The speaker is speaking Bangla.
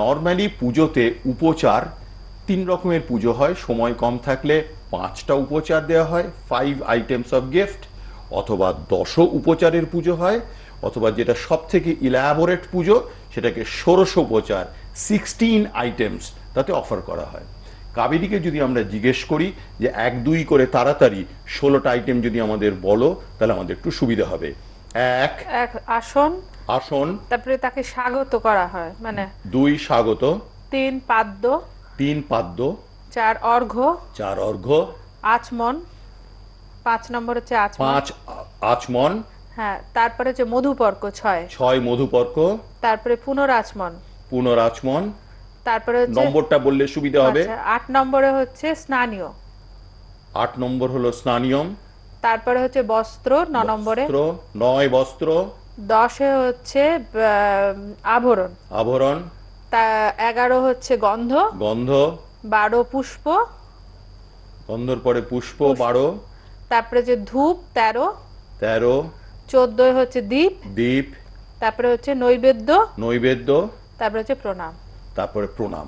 নর্মালি পুজোতে উপচার তিন রকমের পুজো হয়। সময় কম থাকলে পাঁচটা উপচার দেওয়া হয় ফাইভ আইটেমস অফ গিফট অথবা দশ উপচারের পুজো হয়, অথবা যেটা সব থেকে ইলাবোরেট পুজো, সেটাকে ষোড়শ উপচার সিক্সটিন আইটেমস তাতে অফার করা হয়। কাবেরীকে যদি আমরা জিজ্ঞেস করি যে এক, দুই করে তাড়াতাড়ি ষোলোটা আইটেম যদি আমাদের বলো, তাহলে আমাদের একটু সুবিধা হবে। এক। এক আসন। আসন। তারপরে তাকে স্বাগত করা হয় মানে দুই স্বাগত। তিন পাদ্য। তিন পাদ্য। চার অর্ঘ্য। চার অর্ঘ্য। আচমন। পাঁচ নম্বর হচ্ছে আচমন। পাঁচ আচমন। হ্যাঁ তারপরে হচ্ছে মধুপর্ক ছয়। ছয় মধুপর্ক। তারপরে পুনরাচমন। পুনরাচমন। তারপরে নম্বরটা বললে সুবিধা হবে। আচ্ছা, আট নম্বরে হচ্ছে স্নানীয়। আট নম্বর হলো স্নানিয়ম। তারপরে হচ্ছে বস্ত্র ন নম্বরে? নয় বস্ত্র। দশে হচ্ছে আভরণ। আভরণ। তা এগারো হচ্ছে গন্ধ। গন্ধ। বারো পুষ্প। গন্ধর পরে পুষ্প বারো। তারপরে যে ধূপ তেরো। তেরো। চোদ্দই হচ্ছে দীপ। দীপ। তারপরে হচ্ছে নৈবেদ্য। নৈবেদ্য। তারপরে হচ্ছে প্রণাম। তারপরে প্রণাম।